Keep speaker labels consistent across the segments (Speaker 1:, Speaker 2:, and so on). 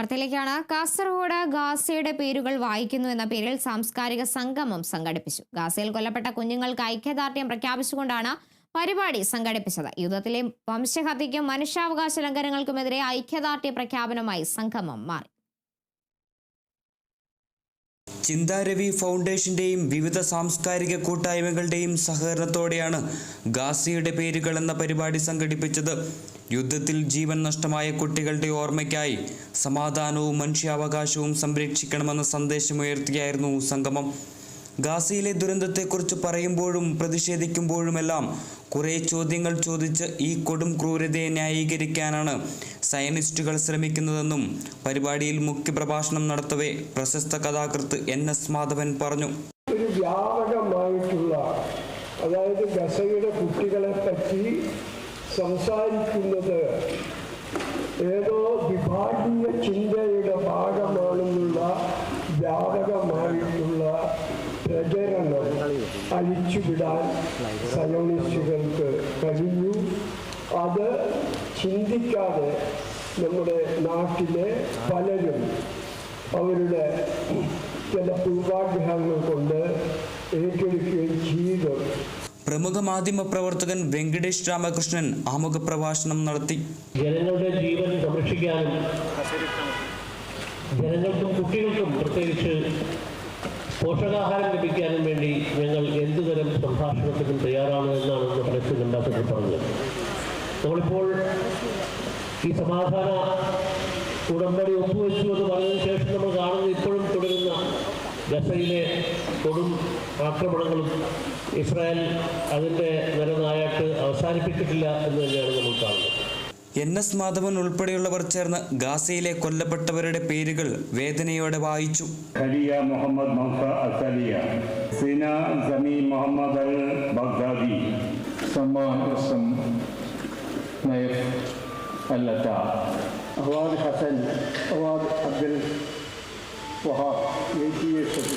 Speaker 1: വാർത്തയിലേക്കാണ്. കാസർഗോഡ് ഗാസയുടെ പേരുകൾ വായിക്കുന്നു എന്ന പേരിൽ സാംസ്കാരിക സംഗമം സംഘടിപ്പിച്ചു. ഗാസയിൽ കൊല്ലപ്പെട്ട കുഞ്ഞുങ്ങൾക്ക് ഐക്യദാർഢ്യം പ്രഖ്യാപിച്ചുകൊണ്ടാണ് പരിപാടി സംഘടിപ്പിച്ചത്. യുദ്ധത്തിലെ വംശഹത്യയ്ക്കും മനുഷ്യാവകാശ ലംഘനങ്ങൾക്കുമെതിരെ ഐക്യദാർഢ്യ പ്രഖ്യാപനമായി സംഗമം മാറി.
Speaker 2: ചിന്താരവി ഫൗണ്ടേഷന്റെയും വിവിധ സാംസ്കാരിക കൂട്ടായ്മകളുടെയും സഹകരണത്തോടെയാണ് ഗാസിയുടെ പേരുകൾ എന്ന പരിപാടി സംഘടിപ്പിച്ചത്. യുദ്ധത്തിൽ ജീവൻ നഷ്ടമായ കുട്ടികളുടെ ഓർമ്മയ്ക്കായി സമാധാനവും മനുഷ്യാവകാശവും സംരക്ഷിക്കണമെന്ന സന്ദേശമുയർത്തിയായിരുന്നു സംഗമം. ഗാസയിലെ ദുരന്തത്തെക്കുറിച്ച് പറയുമ്പോഴും പ്രതിഷേധിക്കുമ്പോഴുമെല്ലാം കുറേ ചോദ്യങ്ങൾ ചോദിച്ച് ഈ കൊടും ക്രൂരതയെ ന്യായീകരിക്കാനാണ് സയനിസ്റ്റുകൾ ശ്രമിക്കുന്നതെന്നും പരിപാടിയിൽ മുഖ്യപ്രഭാഷണം നടത്തവേ പ്രശസ്ത കഥാകൃത്ത് എൻ എസ് മാധവൻ പറഞ്ഞു.
Speaker 3: ഒരു അതായത് ഗസയുടെ കുട്ടികളെ പറ്റി സംസാരിക്കുന്നത് ഏതോ വിഭാഗീയ ചിന്തയുടെ ഭാഗമാണെന്നുള്ള വ്യാപകമായിട്ടുള്ള പ്രചരണം അഴിച്ചുവിടാൻ സയോണിസ്റ്റുകൾക്ക് കഴിഞ്ഞു. അത് ചിന്തിക്കാതെ നമ്മുടെ നാട്ടിലെ പലരും അവരുടെ ചില പൂർവാഗ്രഹങ്ങൾ കൊണ്ട്
Speaker 2: പ്രമുഖ മാധ്യമ പ്രവർത്തകൻ വെങ്കടേഷ് രാമകൃഷ്ണൻ ആമുഖ പ്രഭാഷണം നടത്തി.
Speaker 4: ജനങ്ങളുടെ ജീവൻ സംരക്ഷിക്കാനും ജനങ്ങൾക്കും കുട്ടികൾക്കും പ്രത്യേകിച്ച് പോഷകാഹാരം ലഭിക്കാനും വേണ്ടി ഞങ്ങൾ എന്തുതരം സംഭാഷണത്തിനും തയ്യാറാണ് എന്നാണ് അംബാസഡർ പറഞ്ഞത്. നമ്മളിപ്പോൾ ഈ സമാധാന ഉടമ്പടി ഒപ്പുവെച്ചു എന്ന് പറഞ്ഞതിന് ശേഷം നമ്മൾ കാണുന്നത് ഇപ്പോഴും തുടരുന്ന ഗസയിലെ കൊടും ആക്രമണങ്ങളും ഇസ്രായേൽ അതിന്റെ നിരനായാട്ട് അവസാനിപ്പിച്ചിട്ടില്ല എന്ന് തന്നെയാണ് നമ്മൾ കാണുന്നത്.
Speaker 2: എൻ എസ് മാധവൻ ഉൾപ്പെടെയുള്ളവർ ചേർന്ന് ഗാസയിലെ കൊല്ലപ്പെട്ടവരുടെ പേരുകൾ വേദനയോടെ വായിച്ചു.
Speaker 5: Muhammad
Speaker 6: Asalia Muhammad Al Baghdadi
Speaker 3: Naif Hasan Abdul Wahab eighty years
Speaker 5: of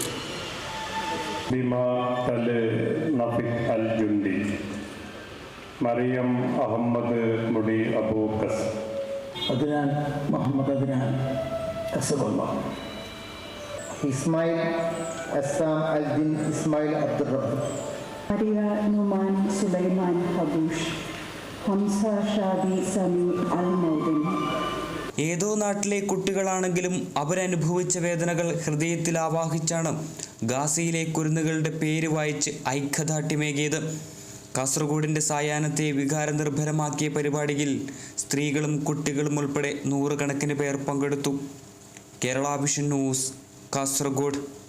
Speaker 5: ബിമാൽ നഫിക് അൽ ജുണ്ടി. മറിയം അഹമ്മദ് മുടി
Speaker 6: അബൂക്കസ് അദ്നാൻ മുഹമ്മദ് അദ്നാൻ കസബുള്ള
Speaker 7: ഇസ്മായിൽ അസ്സാം അൽ Din Ismail Abdul Rabb.
Speaker 8: Maria Numan Sulaiman Habush. Hamza Shadi Sami Al Moudin
Speaker 2: ഏതോ നാട്ടിലെ കുട്ടികളാണെങ്കിലും അവരനുഭവിച്ച വേദനകൾ ഹൃദയത്തിൽ ആവാഹിച്ചാണ് ഗാസയിലെ കുരുന്നുകളുടെ പേര് വായിച്ച് ഐക്യദാർഢ്യമേകിയത്. കാസർഗോഡിന്റെ സായാഹ്നത്തെ വികാരനിർഭരമാക്കിയ പരിപാടിയിൽ സ്ത്രീകളും കുട്ടികളും ഉൾപ്പെടെ നൂറുകണക്കിന് പേർ പങ്കെടുത്തു. Kerala vision news Kasaragod.